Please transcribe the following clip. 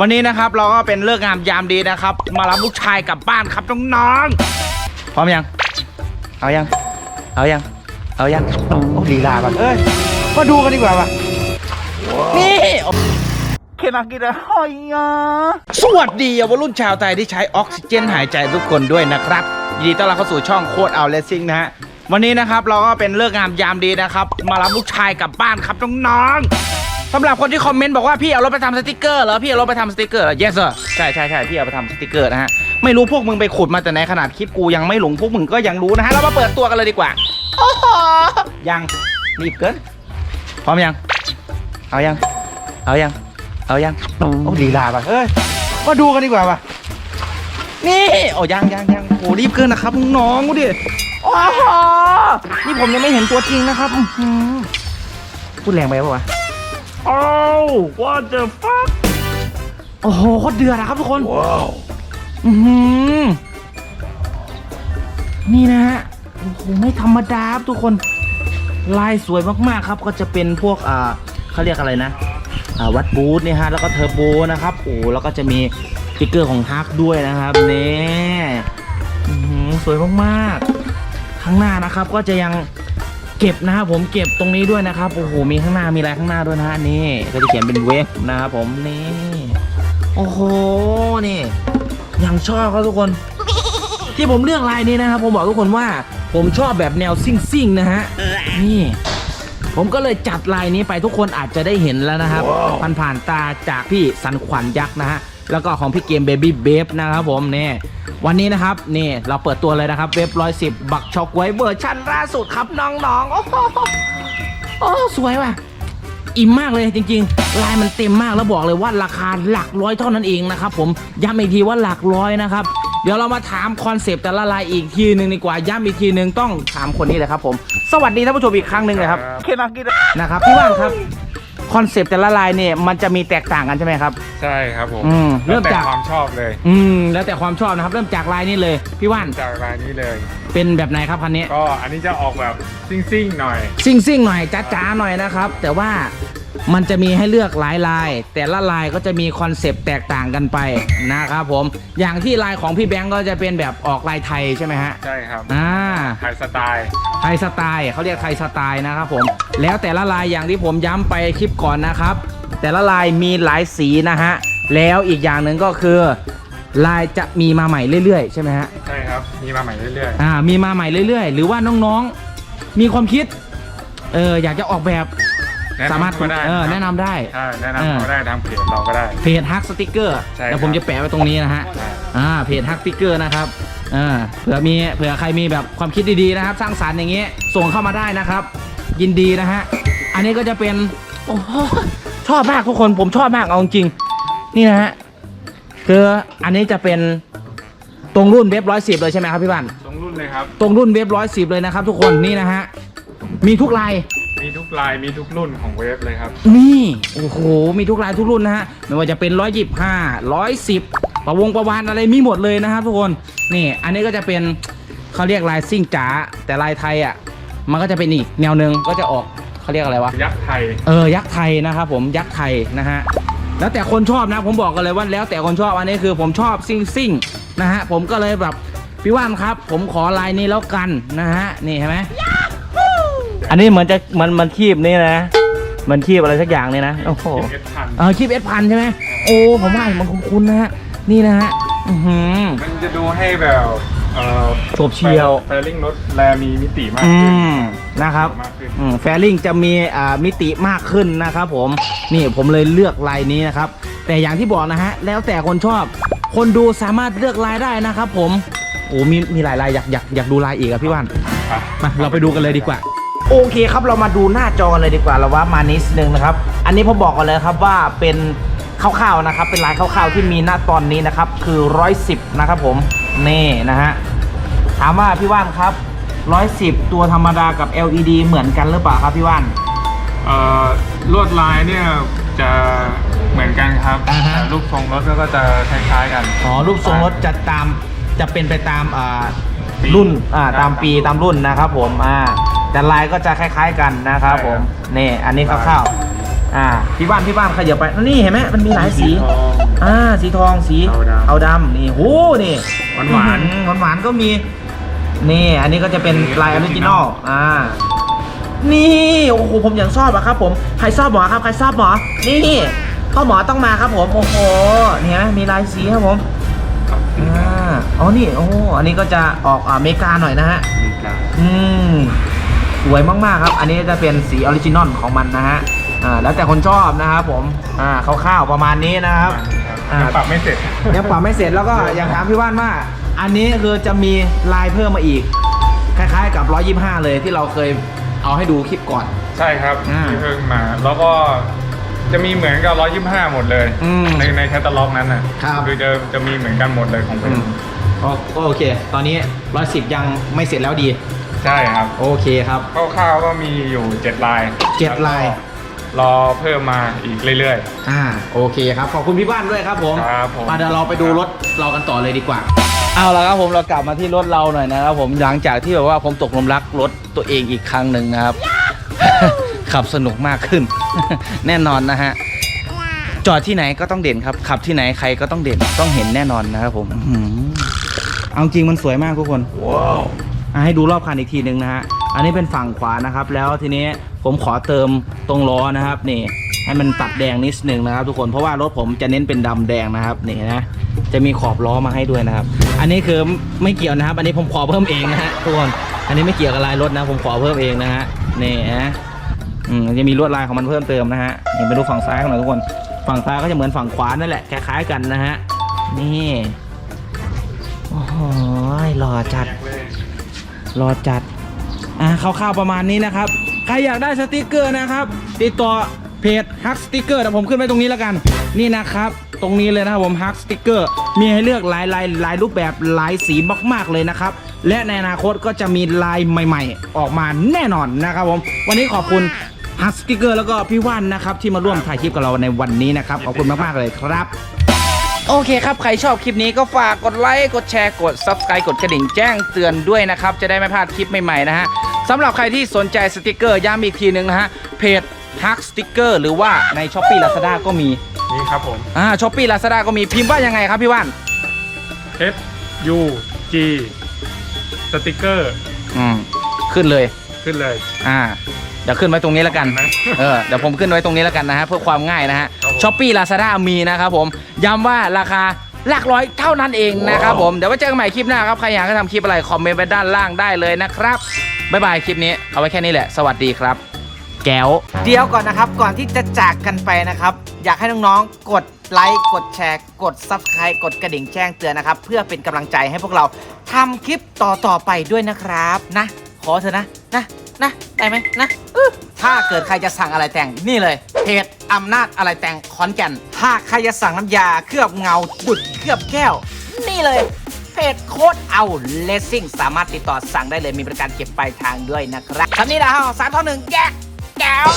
วันนี้นะครับเราก็เป็นเลิกงามยามดีนะครับ มารับลูกชายกลับบ้านครับน้องๆพร้อมยัง เอายัง เอายัง เอายังโอ้ลีลาแบบเอ้ยมาดูกันดีกว่าป่ะนี่เคนากิระหอยอะสวัสดีเยาวรุ่นชาวไทยที่ใช้ออกซิเจนหายใจทุกคนด้วยนะครับยินดีต้อนรับเข้าสู่ช่องโคดเอาเลสซิ่งนะฮะวันนี้นะครับเราก็เป็นเลิกงามยามดีนะครับ มารับลูกชายกลับบ้านครับน้องๆ สำหรับคนที่คอมเมนต์บอกว่าพี่เอารถไปทำสติกเกอร์เหรอพี่เอารถไปทำสติกเกอร์เหรอ yes sir ใช่ใช่ใช่พี่เอาไปทำสติกเกอร์นะฮะไม่รู้พวกมึงไปขุดมาแต่ไหนขนาดคลิปกูยังไม่หลงพวกมึงก็ยังรู้นะฮะเรามาเปิดตัวกันเลยดีกว่าโอ้โหยังรีบเกินพร้อมยัง เอายัง เอายัง เอายังโอ้ดีลาป่ะเอ้ยมาดูกันดีกว่าป่ะนี่โอ้ยังยังยังโอ้รีบเกินนะครับน้องๆดูดิโอ้โหนี่ผมยังไม่เห็นตัวจริงนะครับอื้อหือพูดแรงไปปะวะ โอ้ what the fuck โอ้โหโคตรเดือดนะครับทุกคน ว้าว อือหือนี่นะฮะ โอ้โห ไม่ธรรมดาครับทุกคน ลายสวยมากๆครับ ก็จะเป็นพวก อ่าเขาเรียกอะไรนะ อ่า วัดบูธเนี่ยฮะ แล้วก็เทอร์โบนะครับ โอ้แล้วก็จะมีสติ๊กเกอร์ของฮักด้วยนะครับนี่อือหือสวยมากๆ ข้างหน้านะครับก็จะยังเก็บนะครับผมเก็บตรงนี้ด้วยนะครับโอ้โหมีข้างหน้ามีอะไรข้างหน้าด้วยนะฮะนี่ก็จะเขียนเป็นเวฟนะครับผมนี่โอ้โหนี่ยังชอบครับทุกคน ที่ผมเลือกลายนี้นะครับผมบอกทุกคนว่าผมชอบแบบแนวซิ่งซิ่งๆนะฮะนี่ผมก็เลยจัดลายนี้ไปทุกคนอาจจะได้เห็นแล้วนะครับผ่านผ่านๆตาจากพี่สันขวัญยักษ์นะฮะ แล้วก็ของพี่เกมเบบี้เบฟนะครับผมนี่วันนี้นะครับนี่เราเปิดตัวเลยนะครับเว็บร้อยสิบบักช็อกไว้เวอร์ชันล่าสุดครับน้องๆโอ้โหโอ้สวยว่ะอิ่มมากเลยจริงๆ ลายมันเต็มมากแล้วบอกเลยว่าราคาหลักร้อยเท่านั้นเองนะครับผมย้ำอีกทีว่าหลักร้อยนะครับเดี๋ยวเรามาถามคอนเซปต์แต่ละลายอีกทีหนึ่งดีกว่าย้ำอีกทีหนึ่งต้องถามคนนี้เลยครับผม สวัสดีท่านผู้ชมอีกครั้งหนึ่งเลยครับ เคนากินะครับพี่ว่านครับ คอนเซปต์แต่ละลายเนี่ยมันจะมีแตกต่างกันใช่ไหมครับ ใช่ครับผมอืมเริ่มเริ่มจากแต่ความชอบเลยอืมแล้วแต่ความชอบนะครับ เริ่มจากลายนี้เลยพี่ว่านจากรายนี้เลย เป็นแบบไหนครับคันนี้ ก็อันนี้จะออกแบบซิ่งๆหน่อย ซิ่งซิ่งๆหน่อยจ้าๆหน่อยนะครับ แต่ว่ามันจะมีให้เลือกหลายลาย แต่ละลายก็จะมีคอนเซปต์แตกต่างกันไปนะครับผมอย่างที่ลายของพี่แบงก์ก็จะเป็นแบบออกลายไทยใช่ไหมฮะใช่ครับอ่า ไทยสไตล์ไทยสไตล์เขาเรียกไทยสไตล์นะครับผม แล้วแต่ละลายอย่างที่ผมย้ำไปคลิปก่อนนะครับ แต่ละลายมีหลายสีนะฮะแล้วอีกอย่างหนึ่งก็คือ ลายจะมีมาใหม่เรื่อยๆใช่ไหมฮะใช่ครับมีมาใหม่เรื่อยอ่ามีมาใหม่เรื่อยๆ หรือว่าน้องๆมีความคิดเอออยากจะออกแบบๆแนะนำสามารถก็ได้เออแนะนำได้ใช่แนะเออนำก็ได้ทางเพจเราก็ได้เพจฮักสติกเกอร์ใช่ครับเดี๋ยวผมจะแปะไว้ตรงนี้นะฮะใช่อ่าเพจฮักสติกเกอร์นะครับอ่าเผื่อมีเผื่อใครมีแบบความคิดดีๆนะครับ สร้างสรรค์อย่างเงี้ยส่งเข้ามาได้นะครับ ยินดีนะฮะ อันนี้ก็จะเป็น โอ้โหชอบมากทุกคนผมชอบมากเอาจริงๆนี่นะฮะคืออันนี้จะเป็นตรงรุ่นเว็บร้อยสิบเลยใช่ไหมครับพี่บ้านตรงรุ่นเลยครับ ตรงรุ่นเว็บร้อยสิบเลยนะครับ ทุกคนนี่นะฮะมีทุกลายมีทุกลายมีทุกรุ่นของเวฟเลยครับนี่โอ้โหมีทุกลายทุกรุ่นนะฮะไม่ว่าจะเป็น125 110ประวงประวานอะไรมีหมดเลยนะครับ ทุกคนนี่ อันนี้ก็จะเป็นเขาเรียกลายซิ่งจ๋าแต่ลายไทยอะ มันก็จะเป็นอีกแนวหนึ่งก็จะออกเขาเรียกอะไรวะ ยักษ์ไทย เออยักษ์ไทยนะครับผมยักษ์ไทยนะฮะแล้วแต่คนชอบนะผมบอกกันเลยว่าแล้วแต่คนชอบอันนี้คือผมชอบซิ่งซิ่งนะฮะผมก็เลยแบบพี่ว่านครับ ผมขอลายนี้แล้วกันนะฮะนี่เห็นไหมอันนี้เหมือนจะมันมันคีบนี่นะมันคีบอะไรสักอย่างเนี่ยนะโอ้โหเอสพันเออคลิปเอสพันใช่ไหมโอ้ผมว่ามันคุ้นๆนะฮะนี่นะฮะอือหือมันจะดูให้แบบเอ่อ โฉบเฉี่ยวแฟลิ่งรถแลมีมิติมากอืขึ้นมนะครับมากขึ้นอืมแฟลิงจะมีอ่ามิติมากขึ้นนะครับผมนี่ผมเลยเลือกลายนี้นะครับ แต่อย่างที่บอกนะฮะแล้วแต่คนชอบ คนดูสามารถเลือกลายได้นะครับ ผมโอ้มีมีหลายลายอยากอยากอยากดูลายอีกอะพี่ว่านครับมาเราไปดูกันเลยดีกว่าโอเคครับเรามาดูหน้าจอกันเลยดีกว่าเราว่ามานิดนึงนะครับ อันนี้ผมบอกกันเลยครับว่าเป็น คร่าวๆนะครับ เป็นลายคร่าวๆที่มีหน้าตอนนี้นะครับ คือ 110 นะครับผม นี่นะฮะ ถามว่าพี่ว่านครับ 110 ตัวธรรมดากับ LED เหมือนกันหรือเปล่าครับพี่ว่าน เอ่อลวดลายเนี่ยจะเหมือนกันครับอ่าฮะ แต่รูปทรงรถก็จะคล้ายๆกัน อ๋อ รูปทรงรถจะตาม จะเป็นไปตามอ่าปีรุ่นอ่าตามปีตามรุ่นนะครับผม อ่า แต่ลายก็จะคล้ายๆกันนะครับผม นี่ อันนี้คร่าวๆ อ่าพี่บ้านพี่บ้านขยับไปนี่เห็นไหมมันมีหลายสีทองอ่าสีทองสีเอาดำเอาดำนี่โหนี่หวานหวานหวานหวานๆก็มีนี่อันนี้ก็จะเป็นนี่ลายออริจินอล original อ่านี่โอ้โหผมยังชอบอะครับ ผมใครชอบหมอครับใครชอบหมอนี่พ่อหมอต้องมาครับผมโอ้โหเนี่ยมีลายสีครับผมครับอ่าอ๋อนี่โอ้โหอันนี้ก็จะออกอเมริกาหน่อยนะฮะมีกาอืมสวยมากๆครับ อันนี้จะเป็นสีออริจินอลของมันนะฮะ อ่าแล้วแต่คนชอบนะครับผมอ่าคร่าวๆประมาณนี้นะครับอ่ายังปรับไม่เสร็จ ยังปรับไม่เสร็จแล้วก็อยากถามพี่ว่านว่า อันนี้คือจะมีลายเพิ่มมาอีก คล้ายๆ กับ 125 เลยที่เราเคยเอาให้ดูคลิปก่อน ใช่ครับอ่าที่เพิ่งมา แล้วก็จะมีเหมือนกับ 125 หมดเลย อืมในในแคตตาล็อกนั้นน่ะครับคือจะจะมีเหมือนกันหมดเลยของผมก็ก็โอเค ตอนนี้ 110 ยังไม่เสร็จแล้วดี ใช่ครับ โอเคครับ คร่าวๆก็มีอยู่ 7 ลายเจ็ดลาย รอเพิ่มมาอีกเรื่อย อ่าโอเคครับขอบคุณพี่บ้านด้วยครับผมครับผม มาเดี๋ยวเราไปดูรถเรากันต่อเลยดีกว่า เอาละครับผมเรากลับมาที่รถเราหน่อยนะครับผมหลังจากที่แบบว่าผมตกหลุมรักรถตัวเองอีกครั้งหนึ่งนะครับ ขับสนุกมากขึ้น แน่นอนนะฮะจอดที่ไหนก็ต้องเด่นครับขับที่ไหนใครก็ต้องเด่นต้องเห็นแน่นอนนะครับผมอื้อหือเอาจริงมันสวยมากทุกคนว้าวให้ดูรอบคันอีกทีหนึ่งนะฮะ อันนี้เป็นฝั่งขวานะครับ แล้วทีนี้ผมขอเติมตรงล้อนะครับนี่ให้มันตัดแดงนิดนึงนะครับ ทุกคนเพราะว่ารถผมจะเน้นเป็นดำแดงนะครับนี่นะจะมีขอบล้อมาให้ด้วยนะครับ อันนี้คือไม่เกี่ยวนะครับ อันนี้ผมขอเพิ่มเองนะฮะทุกคนอันนี้ไม่เกี่ยวกับลายรถนะ ผมขอเพิ่มเองนะฮะนี่นะอืมจะมีลวดลายของมันเพิ่มเติมนะฮะนี่ไปดูฝั่งซ้ายกันหน่อยทุกคน ฝั่งซ้ายก็จะเหมือนฝั่งขวานั่นแหละคล้ายๆกันนะฮะนี่โอ้โหหล่อจัดรอจัด อะคร่าวๆประมาณนี้นะครับ ใครอยากได้สติกเกอร์นะครับ ติดต่อเพจฮักสติกเกอร์ผมขึ้นไว้ตรงนี้แล้วกัน นี่นะครับ ตรงนี้เลยนะครับผมฮักสติกเกอร์มีให้เลือกหลายลายหลายรูปแบบหลายสีมากๆเลยนะครับ และในอนาคตก็จะมีลายใหม่ ๆ ออกมาแน่นอนนะครับผมวันนี้ขอบคุณฮักสติกเกอร์แล้วก็พี่ว่านนะครับที่มาร่วมถ่ายคลิปกับเราในวันนี้นะครับขอบคุณมากๆเลยครับโอเคครับ ใครชอบคลิปนี้ก็ฝากกดไลค์ กดแชร์ กด Subscribe กดกระดิ่งแจ้งเตือนด้วยนะครับ จะได้ไม่พลาดคลิปใหม่ ๆ นะฮะ สำหรับใครที่สนใจสติกเกอร์ย้ำอีกทีหนึ่งนะฮะ เพจฮักสติกเกอร์หรือว่าใน s h อ p e e Lazada ก็มีๆนี่ครับผม อ่าช้อปปี้ลาซาด้าก็มีพิมพ์ว่ายังไงครับพี่ว่าน F U G สติกเกอร์อืมขึ้นเลย ขึ้นเลยอ่าเดี๋ยวขึ้นไว้ตรงนี้แล้วกัน นะ เออเดี๋ยวผมขึ้นไว้ตรงนี้แล้วกันนะฮะเพื่อความง่ายนะฮะครับผม ช้อปปี้ลาซาด้ามีนะครับผมย้ำว่าราคาหลักร้อยเท่านั้นเองนะครับผม เดี๋ยวไว้เจอกันใหม่คลิปหน้าครับ ใครอยากให้ทำคลิปอะไร คอมเมนต์ไว้ด้านล่างได้เลยนะครับ บ๊ายบายคลิปนี้ เอาไว้แค่นี้แหละ สวัสดีครับ แก้ว เดี๋ยวก่อนนะครับ ก่อนที่จะจากกันไปนะครับ อยากให้น้องๆ กดไลค์ กดแชร์ กด Subscribe กดกระดิ่งแจ้งเตือนนะครับ เพื่อเป็นกำลังใจให้พวกเราทำคลิปต่อๆไปด้วยนะครับนะ ขอเถอะนะนะนะได้ไหมนะอื้อถ้าเกิดใครจะสั่งอะไรแต่งนี่เลยเพจอำนาจอะไรแต่งขอนแก่น ถ้าใครจะสั่งน้ำยาเคลือบเงาดุดเคลือบแก้ว นี่เลย เพจโค้ดเอาเลสซิ่งสามารถติดต่อสั่งได้เลยมีบริการเก็บปลายทางด้วยนะครับคำนี้นะฮะสามท่อหนึ่งแกแก้ว